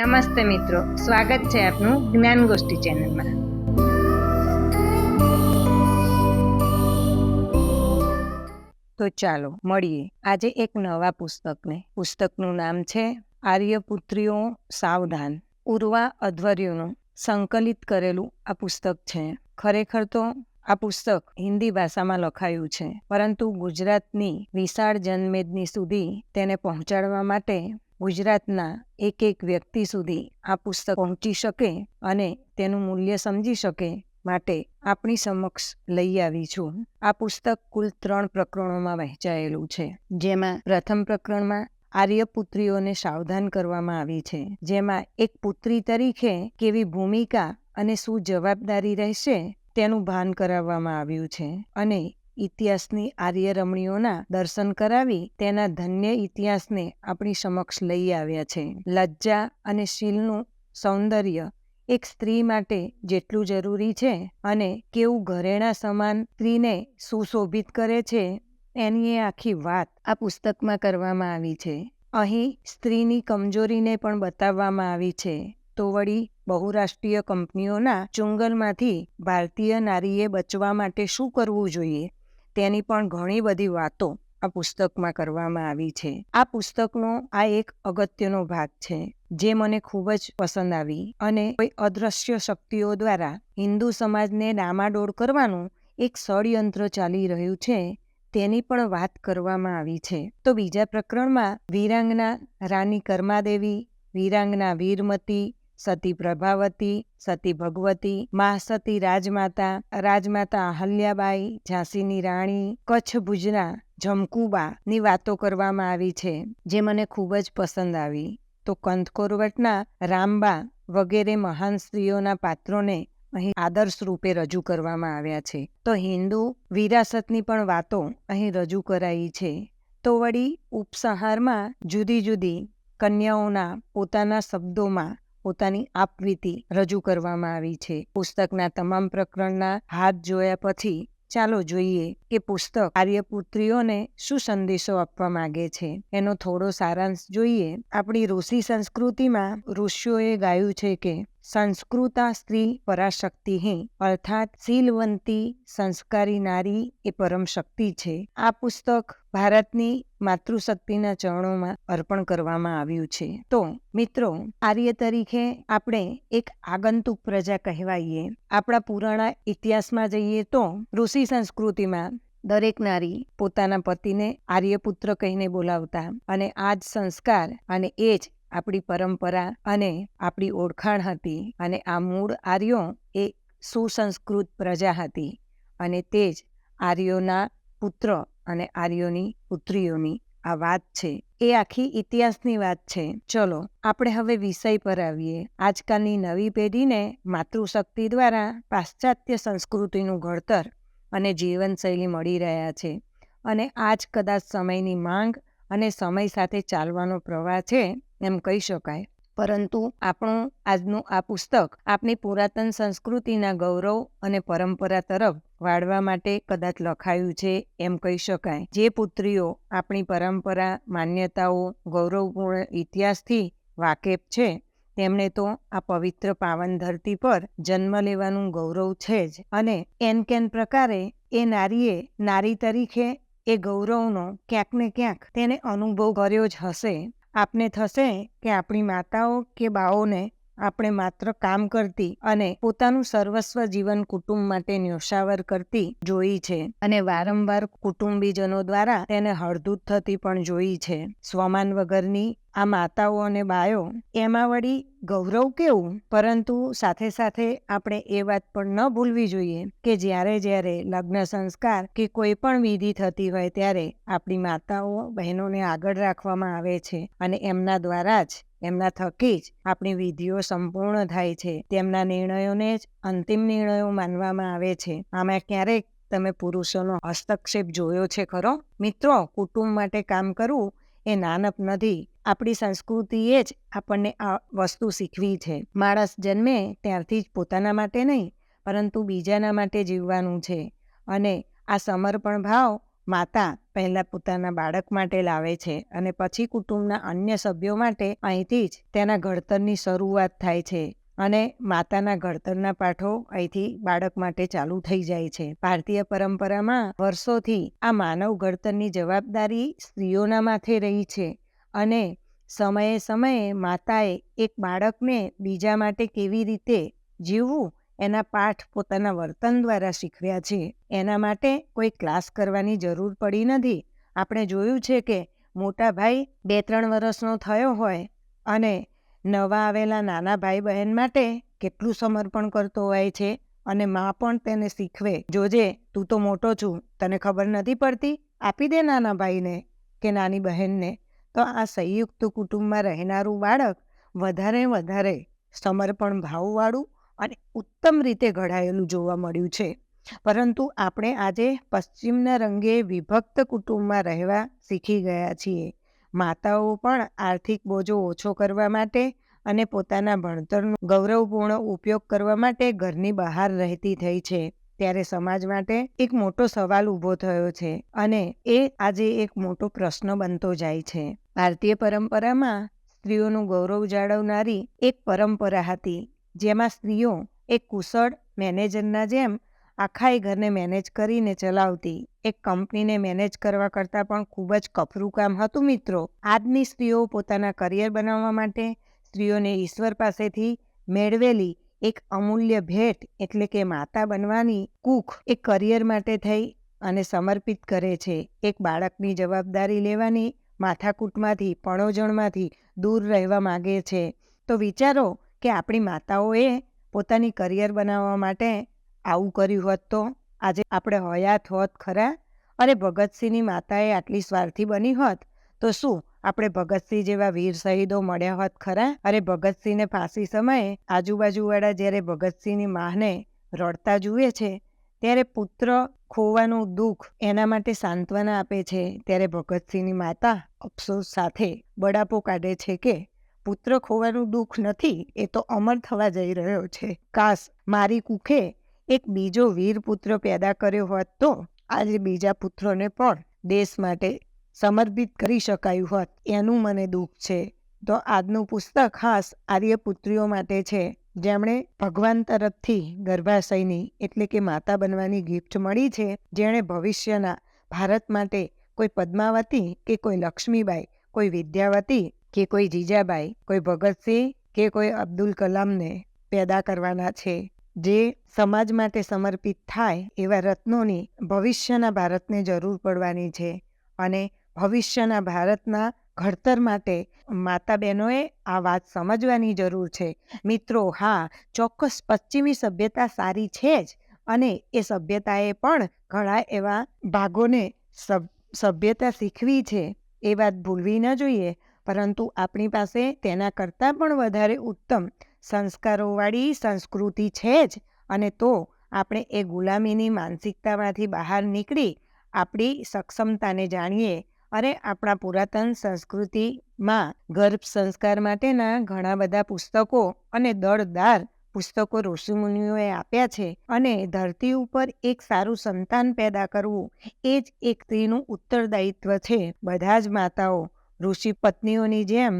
નમસ્તે મિત્રો, સ્વાગત છે આપનું જ્ઞાન ગોષ્ઠી ચેનલમાં. તો ચાલો, મળીએ. આજે એક નવા પુસ્તકને. પુસ્તકનું નામ છે આર્યપુત્રીઓ સાવધાન. ઉર્વા અધ્વર્યુનું સંકલિત કરેલું આ પુસ્તક છે. ખરેખર તો આ પુસ્તક હિન્દી ભાષામાં લખાયું છે, પરંતુ ગુજરાતની વિશાળ જનમેદની સુધી તેને પહોંચાડવા માટે ગુજરાતના એક એક વ્યક્તિ સુધી આ પુસ્તક પહોંચી શકે અને તેનું મૂલ્ય સમજી શકે માટે આપણી સમક્ષ લઈ આવી છું. આ પુસ્તક કુલ ત્રણ પ્રકરણોમાં વહેંચાયેલું છે. જેમાં પ્રથમ પ્રકરણમાં આર્યપુત્રીઓને સાવધાન કરવામાં આવી છે. જેમાં એક પુત્રી તરીકે કેવી ભૂમિકા અને શું જવાબદારી રહેશે તેનું ભાન કરાવવામાં આવ્યું છે. અને ઇતિહાસની આર્ય રમણીઓના દર્શન કરાવી તેના ધન્ય ઇતિહાસને આપણી સમક્ષ લઈ આવ્યા છે. લજ્જા અને શીલનું સૌંદર્ય એક સ્ત્રી માટે જેટલું જરૂરી છે અને કેવું ઘરેણા સમાન સ્ત્રીને સુશોભિત કરે છે એની એ આખી વાત આ પુસ્તકમાં કરવામાં આવી છે. અહીં સ્ત્રીની કમજોરીને પણ બતાવવામાં આવી છે. તો વળી બહુરાષ્ટ્રીય કંપનીઓના ચુંગલમાંથી ભારતીય નારીએ બચવા માટે શું કરવું જોઈએ? તેની પણ ઘણી બધી વાતો આ પુસ્તકમાં કરવામાં આવી છે. આ પુસ્તકનો આ એક અગત્યનો ભાગ છે, જે મને ખૂબ જ પસંદ આવી અને કોઈ અદ્રશ્ય શક્તિઓ દ્વારા હિન્દુ સમાજને ડામાડોળ કરવાનું એક ષડયંત્ર ચાલી રહ્યું છે, તેની પણ વાત કરવામાં આવી છે. તો બીજા પ્રકરણમાં વીરાંગના રાની કર્માદેવી, વીરાંગના વીરમતી સતી પ્રભાવતી, સતી ભગવતી મહાસતી રાજમાતા રાજમાતા અહલ્યાબાઈ, ઝાંસીની રાણી, કચ્છ ભુજના જમકુબા ની વાતો કરવામાં આવી છે, જે મને ખૂબ જ પસંદ આવી. તો કંથકોરવટના રામબા વગેરે મહાન સ્ત્રીઓના પાત્રોને અહીં આદર્શ રૂપે રજૂ કરવામાં આવ્યા છે. તો હિન્દુ વિરાસતની પણ વાતો અહીં રજૂ કરાઈ છે. તો વળી ઉપસંહારમાં જુદી જુદી કન્યાઓના પોતાના શબ્દોમાં પોતાની આપવીતી રજૂ કરવામાં આવી છે. પુસ્તકના તમામ પ્રકરણના હાથ જોયા પછી ચાલો જોઈએ કે પુસ્તક આર્યપુત્રીઓને શું સંદેશો આપવા માંગે છે. એનો થોડો સારાંશ જોઈએ. આપણી ઋષિ સંસ્કૃતિમાં ઋષિઓએ ગાયું છે કે સંસ્કૃતા સ્ત્રી પરાશક્તિ અર્થાત શીલવંતી સંસ્કારી નારી એ પરમ શક્તિ છે. આ પુસ્તક ભારતની માતૃશક્તિના ચરણોમાં અર્પણ કરવામાં આવ્યું છે. તો, મિત્રો, આર્ય તરીકે આપણે એક આગંતુક પ્રજા કહેવાઈએ. આપણા પુરાણા ઇતિહાસમાં જઈએ તો ઋષિ સંસ્કૃતિમાં દરેક નારી પોતાના પતિને આર્યપુત્ર કહીને બોલાવતા અને આ જ સંસ્કાર અને એ જ આપણી પરંપરા અને આપણી ઓળખાણ હતી અને આ મૂળ આર્યો એ સુસંસ્કૃત પ્રજા હતી અને તે જ આર્યોના પુત્ર અને આર્યોની પુત્રીઓની આ વાત છે. એ આખી ઇતિહાસની વાત છે. ચલો, આપણે હવે વિષય પર આવીએ. આજકાલની નવી પેઢીને માતૃશક્તિ દ્વારા પાશ્ચાત્ય સંસ્કૃતિનું ઘડતર અને જીવનશૈલી મળી રહ્યા છે અને આ જ કદાચ સમયની માંગ અને સમય સાથે ચાલવાનો પ્રવાહ છે એમ કહી શકાય. પરંતુ આપણું આજનું આ પુસ્તક આપણી પુરાતન સંસ્કૃતિના ગૌરવ અને પરંપરા તરફ વાળવા માટે કદાચ લખાયું છે એમ કહી શકાય. જે પુત્રીઓ આપણી પરંપરા, માન્યતાઓ, ગૌરવપૂર્ણ ઇતિહાસથી વાકેફ છે તેમણે તો આ પવિત્ર પાવન ધરતી પર જન્મ લેવાનું ગૌરવ છે જ. અને એન કેન પ્રકારે એ નારીએ નારી તરીકે એ ગૌરવનો ક્યાંક ને ક્યાંક તેને અનુભવ કર્યો જ હશે. આપને થશે કે આપણી માતાઓ કે બાઓને આપણે માત્ર કામ કરતી અને પોતાનું સર્વસ્વ જીવન કુટુંબ માટે ન્યોછાવર કરતી જોઈ છે અને વારંવાર કુટુંબીજનો દ્વારા તેને હળદૂત થતી પણ જોઈ છે. સ્વમાન વગરની આ માતાઓ અને બાયો એમાં વળી ગૌરવ કેવું? પરંતુ સાથે સાથે આપણે એ વાત પણ ન ભૂલવી જોઈએ કે જ્યારે જ્યારે લગ્ન સંસ્કાર કે કોઈ પણ વિધિ થતી હોય ત્યારે આપણી માતાઓ, બહેનોને આગળ રાખવામાં આવે છે અને એમના દ્વારા જ, એમના થકી જ આપણી વિધિઓ સંપૂર્ણ થાય છે. તેમના નિર્ણયોને જ અંતિમ નિર્ણયો માનવામાં આવે છે. આમાં ક્યારેક તમે પુરુષોનો હસ્તક્ષેપ જોયો છે ખરો? મિત્રો, કુટુંબ માટે કામ કરવું એ નાનપ નથી. આપણી સંસ્કૃતિએ જ આપણને આ વસ્તુ શીખવી છે. માણસ જન્મે ત્યારથી જ પોતાના માટે નહીં, પરંતુ બીજાના માટે જીવવાનું છે. અને આ સમર્પણ ભાવ માતા પહેલાં પોતાના બાળક માટે લાવે છે અને પછી કુટુંબના અન્ય સભ્યો માટે અહીંથી જ તેના ઘડતરની શરૂઆત થાય છે અને માતાના ઘડતરના પાઠો અહીંથી બાળક માટે ચાલુ થઈ જાય છે. ભારતીય પરંપરામાં વર્ષોથી આ માનવ ઘડતરની જવાબદારી સ્ત્રીઓના માથે રહી છે. અને સમયે સમયે માતાએ એક બાળકને બીજા માટે કેવી રીતે જીવવું એના પાઠ પોતાના વર્તન દ્વારા શીખવ્યા છે. એના માટે કોઈ ક્લાસ કરવાની જરૂર પડી નથી. આપણે જોયું છે કે મોટા ભાઈ બે ત્રણ વર્ષનો થયો હોય અને નવા આવેલા નાના ભાઈ બહેન માટે કેટલું સમર્પણ કરતો હોય છે અને મા પણ તેને શીખવે. જોજે, તું તો મોટો છું, તને ખબર નથી પડતી? આપી દે નાના ભાઈને કે નાની બહેનને. તો આ સંયુક્ત કુટુંબમાં રહેનારું બાળક વધારે વધારે સમર્પણ ભાવવાળું અને ઉત્તમ રીતે ઘડાયેલું જોવા મળ્યું છે. પરંતુ આપણે આજે પશ્ચિમના રંગે વિભક્ત કુટુંબમાં રહેવા શીખી ગયા છીએ. માતાઓ પણ આર્થિક બોજો ઓછો કરવા માટે અને પોતાના ભણતરનો ગૌરવપૂર્ણ ઉપયોગ કરવા માટે ઘરની બહાર રહેતી થઈ છે. ત્યારે સમાજ માટે એક મોટો સવાલ ઊભો થયો છે અને એ આજે એક મોટો પ્રશ્ન બનતો જાય છે. ભારતીય પરંપરામાં સ્ત્રીઓનું ગૌરવ જાળવનારી એક પરંપરા હતી, જેમાં સ્ત્રીઓ એક કુશળ મેનેજરના જેમ આખા એ ઘરને મેનેજ કરીને ચલાવતી, એક કંપનીને મેનેજ કરવા કરતાં પણ ખૂબ જ કપરું કામ હતું મિત્રો. આજની સ્ત્રીઓ પોતાના કરિયર બનાવવા માટે સ્ત્રીઓને ઈશ્વર પાસેથી મેળવેલી એક અમૂલ્ય ભેટ એટલે કે માતા બનવાની કૂખ એ કરિયર માટે થઈ અને સમર્પિત કરે છે. એક બાળકની જવાબદારી લેવાની માથાકૂટમાંથી, પણોજણમાંથી દૂર રહેવા માગે છે. તો વિચારો કે આપણી માતાઓએ પોતાની કરિયર બનાવવા માટે આવું કર્યું હોત તો? આજે આપણે હયાત હોત ખરા? અરે ભગતસિંહની માતાએ આટલી સ્વાર્થી બની હોત તો શું? આપણે ભગતસિંહ જેવા વીર શહીદો મળ્યા હોત ખરા? અરે ભગતસિંહને ફાંસી સમયે આજુબાજુવાળા જ્યારે ભગતસિંહની માને રડતા જુએ છે, ત્યારે પુત્ર ખોવાનું દુઃખ એના માટે સાંત્વના આપે છે, ત્યારે ભગતસિંહની માતા અફસોસ સાથે બડાપો કાઢે છે કે પુત્ર ખોવાનું દુઃખ નથી, એ તો અમર થવા જઈ રહ્યો છે. કાશ મારી કુખે એક બીજો વીર પુત્ર પેદા કર્યો હોત તો આજે બીજા પુત્રોને પણ દેશ માટે સમર્પિત કરી શકાયું હોત. એનું મને દુઃખ છે. તો આજનું પુસ્તક ખાસ આર્યપુત્રીઓ માટે છે. જેમણે ભગવાન તરફથી ગર્ભાશયની, એટલે કે માતા બનવાની ગિફ્ટ મળી છે, જેણે ભવિષ્યના, ભારત માટે કોઈ પદ્માવતી કે કોઈ લક્ષ્મીબાઈ, કોઈ વિદ્યાવતી કે કોઈ જીજાબાઈ, કોઈ ભગતસિંહ કે કોઈ અબ્દુલ કલામને પેદા કરવાના છે. જે સમાજ માટે સમર્પિત થાય એવા રત્નોની ભવિષ્યના ભારતને જરૂર પડવાની છે. અને ભવિષ્યના ભારતના ઘડતર માટે માતા બહેનોએ આ વાત સમજવાની જરૂર છે. મિત્રો, હા, ચોક્કસ પશ્ચિમી સભ્યતા સારી છે જ અને એ સભ્યતાએ પણ ઘણા એવા ભાગોને સભ્યતા શીખવી છે, એ વાત ભૂલવી ન જોઈએ. પરંતુ આપણી પાસે તેના કરતાં પણ વધારે ઉત્તમ સંસ્કારોવાળી સંસ્કૃતિ છે જ અને તો આપણે એ ગુલામીની માનસિકતામાંથી બહાર નીકળી આપણી સક્ષમતાને જાણીએ અને આપણા પુરાતન સંસ્કૃતિમાં ગર્ભ સંસ્કાર માટેના ઘણા બધા પુસ્તકો અને દળદાર પુસ્તકો ઋષિમુનિઓએ આપ્યા છે અને ધરતી ઉપર એક સારું સંતાન પેદા કરવું એ જ એક સ્ત્રીનું ઉત્તરદાયિત્વ છે. બધા જ માતાઓ ઋષિ પત્નીઓની જેમ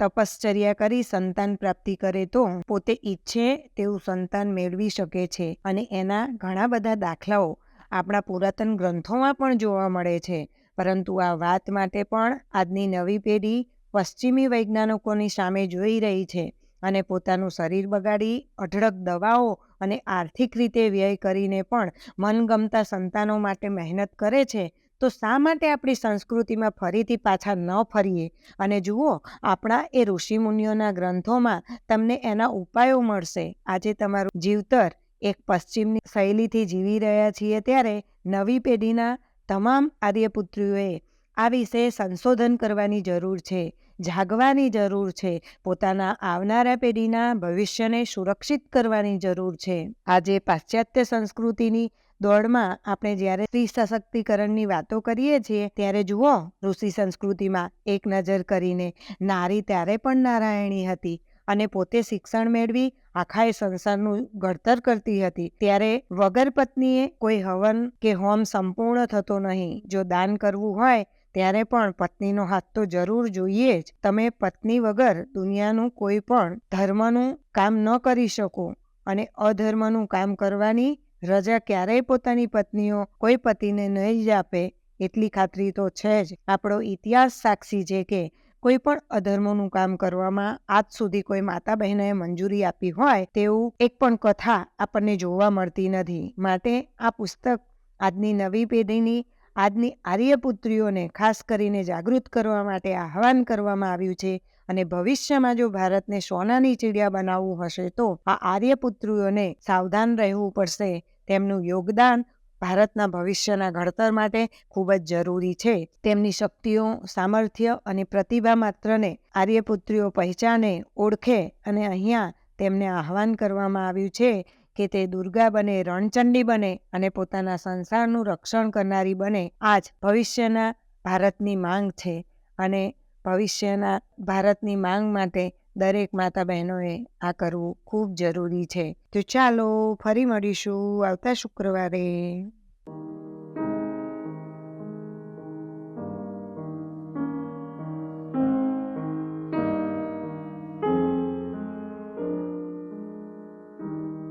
તપશ્ચર્યા કરી સંતાન પ્રાપ્તિ કરે તો પોતે ઈચ્છે તેવું સંતાન મેળવી શકે છે અને એના ઘણા બધા દાખલાઓ આપણા પુરાતન ગ્રંથોમાં પણ જોવા મળે છે. પરંતુ આ વાત માટે પણ આજની નવી પેઢી પશ્ચિમી વૈજ્ઞાનિકોની સામે જોઈ રહી છે અને પોતાનું શરીર બગાડી, અઢળક દવાઓ અને આર્થિક રીતે વ્યય કરીને પણ મનગમતા સંતાનો માટે મહેનત કરે છે, તો શા માટે આપણી સંસ્કૃતિમાં ફરીથી પાછા ન ફરીએ? અને જુઓ, આપણા એ ઋષિમુનિઓના ગ્રંથોમાં તમને એના ઉપાયો મળશે. આજે તમારું જીવતર એક પશ્ચિમની શૈલીથી જીવી રહ્યા છીએ ત્યારે નવી પેઢીના તમામ આર્યપુત્રીઓએ આ વિશે સંશોધન કરવાની જરૂર છે, જાગવાની જરૂર છે, પોતાના આવનારા પેઢીના ભવિષ્યને સુરક્ષિત કરવાની જરૂર છે. આજે પાશ્ચાત્ય સંસ્કૃતિની દોડમાં આપણે જ્યારે સ્ત્રી સશક્તિકરણની વાતો કરીએ છીએ, ત્યારે જુઓ, ઋષિ સંસ્કૃતિમાં એક નજર કરીને નારી ત્યારે પણ નારાયણી હતી. અને પોતે શિક્ષણ મેળવી આખા એ સંસારનું ઘડતર કરતી હતી. ત્યારે વગર પત્નીએ કોઈ હવન કે હોમ સંપૂર્ણ થતો નહીં. જો દાન કરવું હોય, ત્યારે પણ પત્નીનો હાથ તો જરૂર જોઈએ જ. તમે પત્ની વગર દુનિયાનું કોઈ પણ ધર્મનું કામ ન કરી શકો અને અધર્મનું કામ કરવાની રજા ક્યારેય પોતાની પત્નીઓ કોઈ પતિને નહીં જ આપે, એટલી ખાતરી તો છે જ. આપણો ઇતિહાસ સાક્ષી છે કે કોઈ પણ અધર્મનું કામ કરવામાં આજ સુધી કોઈ માતા બહેને મંજૂરી આપી હોય તેવું એક પણ કથા આપણને જોવા મળતી નથી. માટે આ પુસ્તક આજની નવી પેઢીની, આજની આર્યપુત્રીઓને ખાસ કરીને જાગૃત કરવા માટે આહવાન કરવામાં આવ્યું છે અને ભવિષ્યમાં જો ભારતને સોનાની ચીડિયા બનાવવું હશે તો આ આર્યપુત્રીઓને સાવધાન રહેવું પડશે. તેમનું યોગદાન ભારતના ભવિષ્યના ઘડતર માટે ખૂબ જ જરૂરી છે. તેમની શક્તિઓ, સામર્થ્ય અને પ્રતિભા માત્રને આર્યપુત્રીઓ પહેચાને, ઓળખે અને અહીંયા તેમને આહવાન કરવામાં આવ્યું છે કે તે દુર્ગા બને, રણચંડી બને અને પોતાના સંસારનું રક્ષણ કરનારી બને. આ જ ભવિષ્યના ભારતની માંગ છે અને ભવિષ્યના ભારતની માંગ માટે દરેક માતા બહેનોએ આ કરવું ખૂબ જરૂરી છે. તો ચાલો ફરી મળીશું આવતા શુક્રવારે.